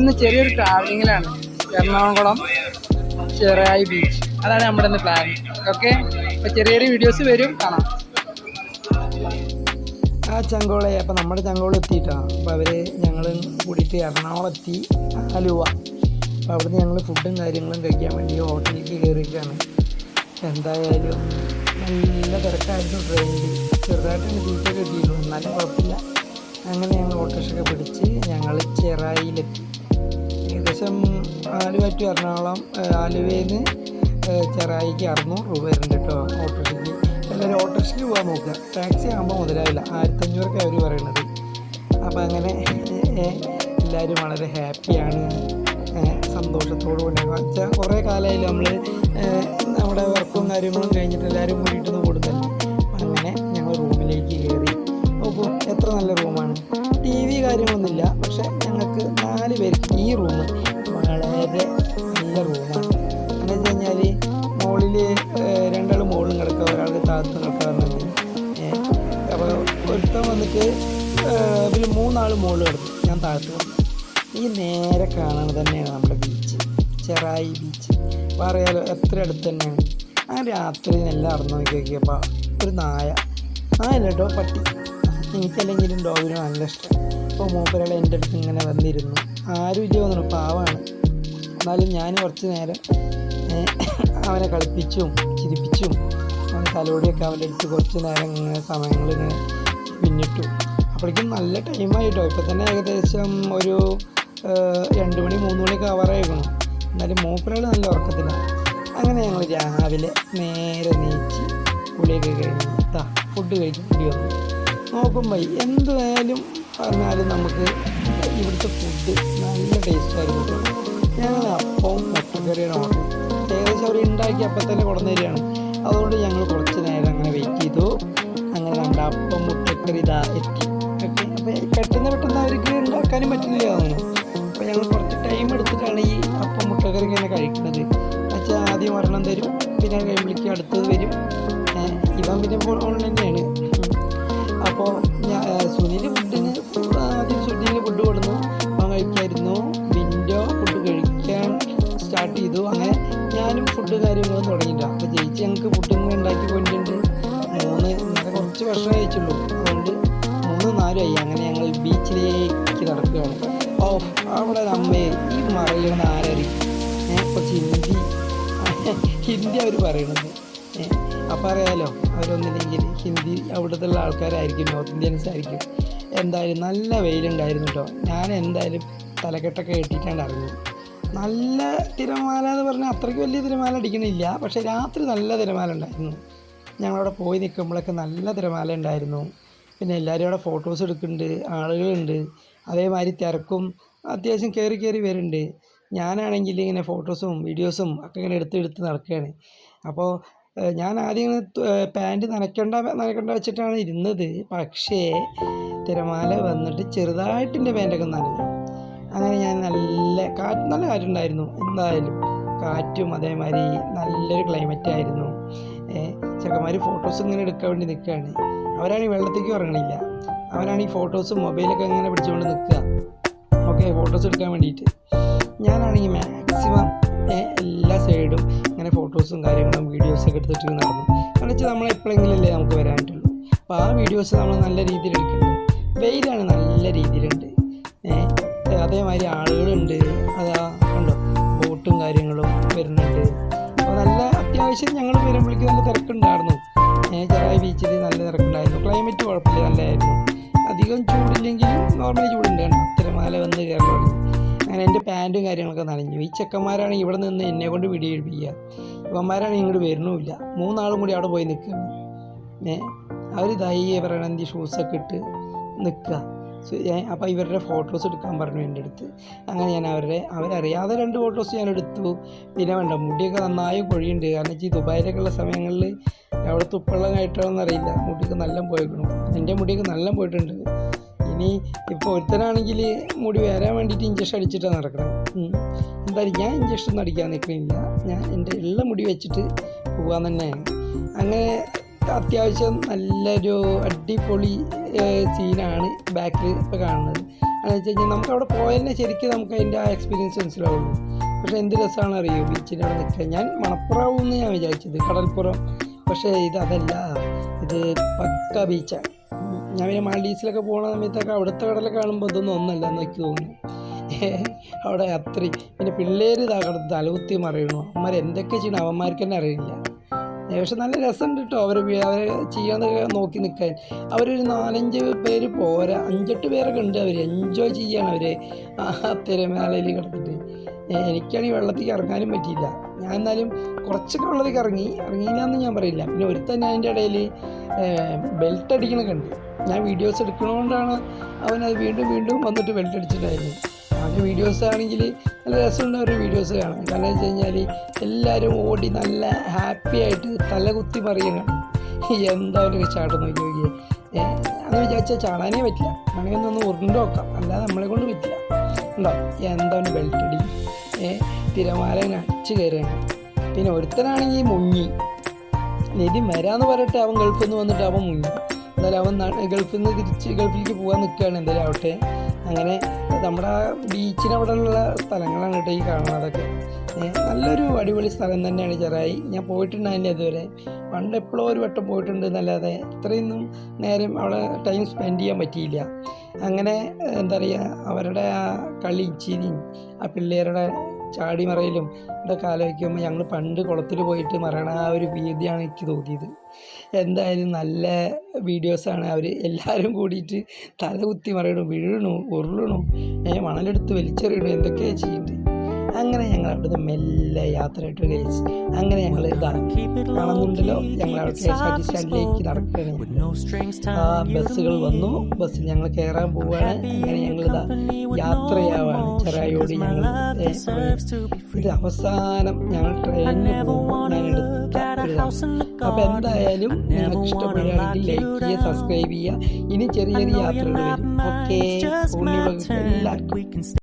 നമ്മളിന്ന് ചെറിയൊരു ട്രാവലിങ്ങിലാണ് എറണാകുളം ചെറായി ബീച്ച് അതാണ് നമ്മുടെ ഇന്ന് പ്ലാൻ ഓക്കെ അപ്പോൾ ചെറിയ ചെറിയ വീഡിയോസ് വരും. കാണാം. ആ ചങ്കോളെ അപ്പം നമ്മുടെ ചങ്കോളം എത്തിയിട്ടാണ് അപ്പോൾ അവർ ഞങ്ങൾ കൂടിയിട്ട് എറണാകുളം എത്തി ആലുവ. അപ്പോൾ അവിടുന്ന് ഞങ്ങൾ ഫുഡും കാര്യങ്ങളും കഴിക്കാൻ വേണ്ടി ഹോട്ടലിലേക്ക് കയറിയിരിക്കുകയാണ്. എന്തായാലും നല്ല തിരക്കായിരുന്നു ട്രെയിനിൽ ചെറുതായിട്ടാണ് സീറ്റൊക്കെ കിട്ടിയിരുന്നു. എന്നാലും കുഴപ്പമില്ല. അങ്ങനെ ഞങ്ങൾ ഓട്ടോറിക്ഷയൊക്കെ പിടിച്ച് ഞങ്ങൾ ചെറായിലെത്തി ഏകദേശം ആലുവ ടു എറണാകുളം ആലുവയിൽ നിന്ന് ചെറായിക്ക് അറുന്നൂറ് രൂപ വരുന്നുണ്ട് കേട്ടോ ഓട്ടോറിക്ഷയ്ക്ക്. എല്ലാവരും ഓട്ടോറിക്ഷയ്ക്ക് പോകാൻ നോക്കുക. ടാക്സി ആകുമ്പോൾ മുതലാവില്ല. ആയിരത്തഞ്ഞൂറൊക്കെ അവർ പറയുന്നത് അപ്പോൾ അങ്ങനെ എല്ലാവരും വളരെ ഹാപ്പിയാണ്. സന്തോഷത്തോടു കൂടി. വെച്ചാൽ കുറേ കാലമായി നമ്മൾ നമ്മുടെ വർക്കും കാര്യങ്ങളും കഴിഞ്ഞിട്ട് എല്ലാവരും വീട്ടിൽ നിന്ന് അപ്പം കിടക്കാറുണ്ട് അപ്പോൾ ഒരുത്തൻ വന്നിട്ട് ഒരു മൂന്നാൾ മുകളിൽ കിടന്നു. ഞാൻ താഴത്ത് വന്നു. ഈ നേരെ കാണുന്നത് തന്നെയാണ് നമ്മുടെ ബീച്ച് ചെറായി ബീച്ച് പറയാലോ എത്ര അടുത്ത് തന്നെയാണ്. ആ രാത്രി എല്ലാം അറിഞ്ഞു നോക്കി നോക്കിയപ്പോൾ ഒരു നായ. നായല്ല കേട്ടോ പട്ടി. എനിക്കല്ലെങ്കിലും ഡോഗിന് നല്ല ഇഷ്ടം. അപ്പോൾ മൂപ്പരാൾ എന്റെ അടുത്ത് ഇങ്ങനെ വന്നിരുന്നു. ആരും ഇല്ല വന്നു പാവാണ്. എന്നാലും ഞാൻ കുറച്ച് നേരം അവനെ കളിപ്പിച്ചും ചിരിപ്പിച്ചും തലോടിയൊക്കെ അവന്റെ അടുത്ത് കുറച്ച് നേരം ഇങ്ങനെ സമയങ്ങൾ ഇങ്ങനെ പിന്നിട്ടു അപ്പോഴേക്കും നല്ല ടൈമായിട്ടോ ഇപ്പം തന്നെ ഏകദേശം ഒരു രണ്ട് മണി മൂന്ന് മണിയൊക്കെ ആവാറായിരിക്കണം എന്നാലും മൂപ്പരാൾ നല്ല ഉറക്കത്തിലാണ് അങ്ങനെ ഞങ്ങൾ രാവിലെ നേരെ നീച്ച് കുളിയൊക്കെ കഴിഞ്ഞ് താ ഫുഡ് കഴിക്കാൻ വേണ്ടി വന്നു. നോക്കുമ്പോൾ എന്തായാലും പറഞ്ഞാലും നമുക്ക് ഇവിടുത്തെ ഫുഡ് നല്ല ടേസ്റ്റായിരുന്നു കേട്ടോ. ഞങ്ങൾ അപ്പവും മുട്ടക്കറിയാണ് ഏകദേശം അവർ ഉണ്ടാക്കി അപ്പം തന്നെ കൊണ്ടുവന്ന് അതുകൊണ്ട് ഞങ്ങൾ കുറച്ച് നേരം അങ്ങനെ വെയിറ്റ് ചെയ്തു. അങ്ങനെ നമ്മുടെ അപ്പം മുട്ടക്കറി ഇതാ എത്തി. പെട്ടെന്ന് പെട്ടെന്ന് അവർക്ക് ഉണ്ടാക്കാനും പറ്റില്ല തോന്നുന്നു. ഫുഡ് ഇങ്ങനെ ഉണ്ടാക്കി കൊണ്ടിട്ടുണ്ട്. മൂന്ന് ഇന്നലെ കുറച്ച് ഭക്ഷണം കഴിച്ചുള്ളൂ. അതുകൊണ്ട് മൂന്ന് നാലുമായി അങ്ങനെ ഞങ്ങൾ ബീച്ചിലേക്ക് നടക്കുകയാണ്. ഓ അവിടെ അമ്മയെ ഈ മറയുന്ന ആരറി കുറച്ച് ഹിന്ദി. ഹിന്ദി അവർ പറയണത്. അപ്പം അറിയാലോ അവരൊന്നില്ലെങ്കിൽ ഹിന്ദി അവിടുത്തെ ഉള്ള ആൾക്കാരായിരിക്കും നോർത്ത് ഇന്ത്യൻസ് ആയിരിക്കും. എന്തായാലും നല്ല വെയിലുണ്ടായിരുന്നു കേട്ടോ. ഞാൻ എന്തായാലും തലക്കെട്ടൊക്കെ കെട്ടിയിട്ടാണ് ഇറങ്ങി നല്ല തിരമാല എന്ന് പറഞ്ഞാൽ അത്രയ്ക്ക് വലിയ തിരമാല അടിക്കണില്ല. പക്ഷേ രാത്രി നല്ല തിരമാല ഉണ്ടായിരുന്നു. ഞങ്ങളവിടെ പോയി നിൽക്കുമ്പോഴൊക്കെ നല്ല തിരമാല ഉണ്ടായിരുന്നു. പിന്നെ എല്ലാവരും അവിടെ ഫോട്ടോസ് എടുക്കുന്നുണ്ട് ആളുകളുണ്ട്. അതേമാതിരി തിരക്കും അത്യാവശ്യം കയറി കയറി വരുന്നുണ്ട്. ഞാനാണെങ്കിൽ ഇങ്ങനെ ഫോട്ടോസും വീഡിയോസും ഒക്കെ ഇങ്ങനെ എടുത്ത് എടുത്ത് നടക്കുകയാണ്. അപ്പോൾ ഞാൻ ആദ്യം ഇങ്ങനെ പാന്റ് നനയ്ക്കണ്ട നനയ്ക്കണ്ട വെച്ചിട്ടാണ് ഇരുന്നത്. പക്ഷേ തിരമാല വന്നിട്ട് ചെറുതായിട്ട് എന്റെ പാന്റൊക്കെ നനഞ്ഞു. അങ്ങനെ ഞാൻ നല്ല കാറ്റ് നല്ല കാറ്റുണ്ടായിരുന്നു എന്തായാലും കാറ്റും അതേമാതിരി നല്ലൊരു ക്ലൈമറ്റ് ആയിരുന്നു. ചെക്കന്മാർ ഫോട്ടോസ് ഇങ്ങനെ എടുക്കാൻ വേണ്ടി നിൽക്കുകയാണ് അവരാണ് ഈ വെള്ളത്തേക്ക് ഇറങ്ങണില്ല. അവരാണ് ഈ ഫോട്ടോസ് മൊബൈലൊക്കെ ഇങ്ങനെ പിടിച്ചുകൊണ്ട് നിൽക്കുക ഓക്കെ ഫോട്ടോസ് എടുക്കാൻ വേണ്ടിയിട്ട്. ഞാനാണെങ്കിൽ മാക്സിമം എല്ലാ സൈഡും ഇങ്ങനെ ഫോട്ടോസും കാര്യങ്ങളും വീഡിയോസൊക്കെ എടുത്തിട്ട് നടന്നു. കാരണം വെച്ചാൽ നമ്മൾ എപ്പോഴെങ്കിലും അല്ലേ നമുക്ക് വരാൻ പറ്റുള്ളൂ അപ്പോൾ ആ വീഡിയോസ് നമ്മൾ നല്ല രീതിയിൽ എടുക്കുന്നുണ്ട് വെയിലാണ് നല്ല രീതിയിലുണ്ട്. അതേമാതിരി ആളുകളുണ്ട്. അതാ കണ്ടോ? ബോട്ടും കാര്യങ്ങളും വരുന്നുണ്ട്. അപ്പോൾ നല്ല അത്യാവശ്യം ഞങ്ങൾ വരുമ്പോഴേക്കും നല്ല തിരക്കുണ്ടായിരുന്നു. ചെറായ ബീച്ചിൽ നല്ല തിരക്കുണ്ടായിരുന്നു. ക്ലൈമറ്റ് കുഴപ്പമില്ല നല്ലതായിരുന്നു. അധികം ചൂടില്ലെങ്കിലും നോർമലി ചൂടുണ്ട് കേട്ടോ. തിരമാല വന്ന് കയറി അങ്ങനെ എന്റെ പാന്റും കാര്യങ്ങളൊക്കെ നനഞ്ഞു. ഈ ചെക്കന്മാരാണ് ഇവിടെ നിന്ന് എന്നെ കൊണ്ട് വീഡിയോ എടുപ്പിക്കുക ഇവന്മാരാണ് ഇങ്ങോട്ട് വരുന്നുമില്ല. മൂന്നാളും കൂടി അവിടെ പോയി നിൽക്കുകയാണ്. ഏ അവർ ദൈ പറയണ ഷൂസൊക്കെ ഇട്ട് നിൽക്കുക. അപ്പോൾ ഇവരുടെ ഫോട്ടോസ് എടുക്കാൻ പറഞ്ഞു എന്റെ അടുത്ത്. അങ്ങനെ ഞാൻ അവരുടെ അവരറിയാതെ രണ്ട് ഫോട്ടോസ് ഞാൻ എടുത്തു. പിന്നെ വേണ്ട മുടിയൊക്കെ നന്നായി കൊഴിയുണ്ട്. കാരണം വെച്ചാൽ ദുബായിലേക്കുള്ള സമയങ്ങളിൽ അവിടെ തുപ്പള്ളം കയറ്റണമെന്ന് അറിയില്ല. മുടിയൊക്കെ നല്ല പോയിക്കണം. എന്റെ മുടിയൊക്കെ നല്ല പോയിട്ടുണ്ട്. ഇനി ഇപ്പോൾ ഒരുത്തനാണെങ്കിൽ മുടി വരാൻ വേണ്ടിയിട്ട് ഇഞ്ചക്ഷൻ അടിച്ചിട്ടാണ് നടക്കണം. എന്തായാലും ഞാൻ ഇഞ്ചക്ഷൻ ഒന്നും അടിക്കാൻ നിൽക്കണില്ല ഞാൻ എന്റെ ഉള്ള മുടി വെച്ചിട്ട് പോകാൻ തന്നെയാണ്. അങ്ങനെ അത്യാവശ്യം നല്ലൊരു അടിപൊളി സീനാണ് ബാക്കിൽ ഇപ്പോൾ കാണുന്നത്. എന്ന് വെച്ച് കഴിഞ്ഞാൽ നമുക്ക് അവിടെ പോയതന്നെ ശരിക്കും നമുക്ക് അതിന്റെ ആ എക്സ്പീരിയൻസ് മനസ്സിലാവുള്ളൂ. പക്ഷേ എന്ത് രസമാണ് അറിയോ ബീച്ചിന്റെ അവിടെ നിൽക്കുക ഞാൻ മണപ്പുറം എന്ന് ഞാൻ വിചാരിച്ചത്. കടൽപ്പുറം. പക്ഷേ ഇത് അതല്ല. ഇത് പക്ക ബീച്ചാണ് ഞാൻ പിന്നെ മാൽഡീവ്സിലൊക്കെ പോകുന്ന സമയത്തൊക്കെ അവിടുത്തെ കടൽ കാണുമ്പോൾ ഇതൊന്നും ഒന്നല്ല എന്നൊക്കെ തോന്നുന്നു. അവിടെ അത്രയും. പിന്നെ പിള്ളേർ ഇതാ കിടന്ന് തലകുത്തി മറിയണു. അവന്മാർ എന്തൊക്കെ ചെയ്യണം? അവന്മാർക്ക് തന്നെ അറിയില്ല. പക്ഷെ നല്ല രസമുണ്ട് കേട്ടോ അവർ അവർ ചെയ്യാന്നൊക്കെ നോക്കി നിൽക്കാൻ അവരൊരു നാലഞ്ച് പേര് പോരാ. അഞ്ചെട്ട് പേരൊക്കെ ഉണ്ട് അവർ എൻജോയ് ചെയ്യാണ് അവർ ആ തിരമാലയിൽ കിടന്നിട്ട്. എനിക്കാണെങ്കിൽ വെള്ളത്തിൽ ഇറങ്ങാനും പറ്റിയില്ല. ഞാൻ എന്നാലും കുറച്ചൊക്കെ വെള്ളത്തിൽ ഇറങ്ങി. ഇറങ്ങിയില്ല എന്ന് ഞാൻ പറയില്ല. പിന്നെ ഒരുത്തന്നെ അതിന്റെ ഇടയിൽ ബെൽറ്റ് അടിക്കണ കണ്ട്. ഞാൻ വീഡിയോസ് എടുക്കണോണ്ടാണ് അവൻ അത് വീണ്ടും വീണ്ടും വന്നിട്ട് ബെൽറ്റ് അടിച്ചിട്ടായിരുന്നു അവന്റെ വീഡിയോസ് ആണെങ്കിൽ നല്ല രസമുണ്ട് അവരുടെ വീഡിയോസ് കാണാൻ കാരണം വെച്ച് കഴിഞ്ഞാൽ എല്ലാവരും ഓടി നല്ല ഹാപ്പി ആയിട്ട് തലകുത്തി മറിയണം. എന്താ ഒരു നോക്കിയേ ഏഹ് അത് വിചാരിച്ചാൽ ചാടാനേ പറ്റില്ല. വേണമെങ്കിൽ ഒന്ന് ഉരുണ്ട് നോക്കാം. അല്ലാതെ നമ്മളെ കൊണ്ട് പറ്റില്ല. ഉണ്ടോ? എന്താ ഒരു ബെൽറ്റ് അടി ഏഹ് തിരമാലനെ അടിച്ച് കയറുകയാണ് പിന്നെ ഒരുത്തനാണെങ്കിൽ മുങ്ങി. നിധി വരാന്ന് പറഞ്ഞിട്ട് അവൻ ഗൾഫിൽ നിന്ന് വന്നിട്ട് അവൻ മുങ്ങി. എന്തായാലും അവൻ ഗൾഫിൽ നിന്ന് തിരിച്ച് ഗൾഫിലേക്ക് പോകാൻ നിൽക്കുകയാണ് എന്തായാലും ആവട്ടെ. അങ്ങനെ നമ്മുടെ ബീച്ചിന് അവിടെ ഉള്ള സ്ഥലങ്ങളാണ് കേട്ടോ ഈ കാണുന്നതൊക്കെ. നല്ലൊരു അടിപൊളി സ്ഥലം തന്നെയാണ് ചെറായി. ഞാൻ പോയിട്ടുണ്ടായില്ല ഇതുവരെ. പണ്ട് എപ്പോഴോ ഒരു വട്ടം പോയിട്ടുണ്ട് എന്നല്ലാതെ ഇത്രയൊന്നും നേരം അവിടെ ടൈം സ്പെൻഡ് ചെയ്യാൻ പറ്റിയില്ല. അങ്ങനെ എന്താ പറയുക അവരുടെ ആ കളി ചിരി ആ പിള്ളേരുടെ ചാടി മറയിലും ഇതൊക്കെ ആലോചിക്കുമ്പോൾ ഞങ്ങൾ പണ്ട് കുളത്തിൽ പോയിട്ട് മറയണ ആ ഒരു ഭീതിയാണ് എനിക്ക് തോന്നിയത്. എന്തായാലും നല്ല വീഡിയോസാണ് അവർ എല്ലാവരും കൂടിയിട്ട് തല കുത്തി മറിയണു വീഴണു ഉരുളണു മണലെടുത്ത് വലിച്ചെറിയണു എന്തൊക്കെയാണ് ചെയ്യുന്നത് ഞങ്ങൾ അവിടുന്ന് മെല്ലെ യാത്രയായിട്ട് കഴിച്ച് അങ്ങനെ ഞങ്ങൾ കാണുന്നുണ്ടല്ലോ. ഞങ്ങൾ അവിടെ കെ എസ് ആർ ടി സ്റ്റാൻഡിലേക്ക് നടക്കുകയാണ്. ആ ബസ്സുകൾ വന്നു. ബസ്സിൽ ഞങ്ങൾ കയറാൻ പോവുകയാണ് അങ്ങനെ ഞങ്ങൾ യാത്രയാവാണ്. ചെറായോട് ഞങ്ങൾ ഇത് അവസാനം ഞങ്ങൾ ട്രെയിനിൽ പോകുമ്പോൾ ഞാൻ എടുത്ത അപ്പോൾ എന്തായാലും നിങ്ങൾക്ക് ഇഷ്ടപ്പെടുകയാണെങ്കിൽ ലൈക്ക് ചെയ്യുക സബ്സ്ക്രൈബ് ചെയ്യുക. ഇനി ചെറിയ ചെറിയ യാത്രകൾ വരും ഓക്കെ എല്ലാവർക്കും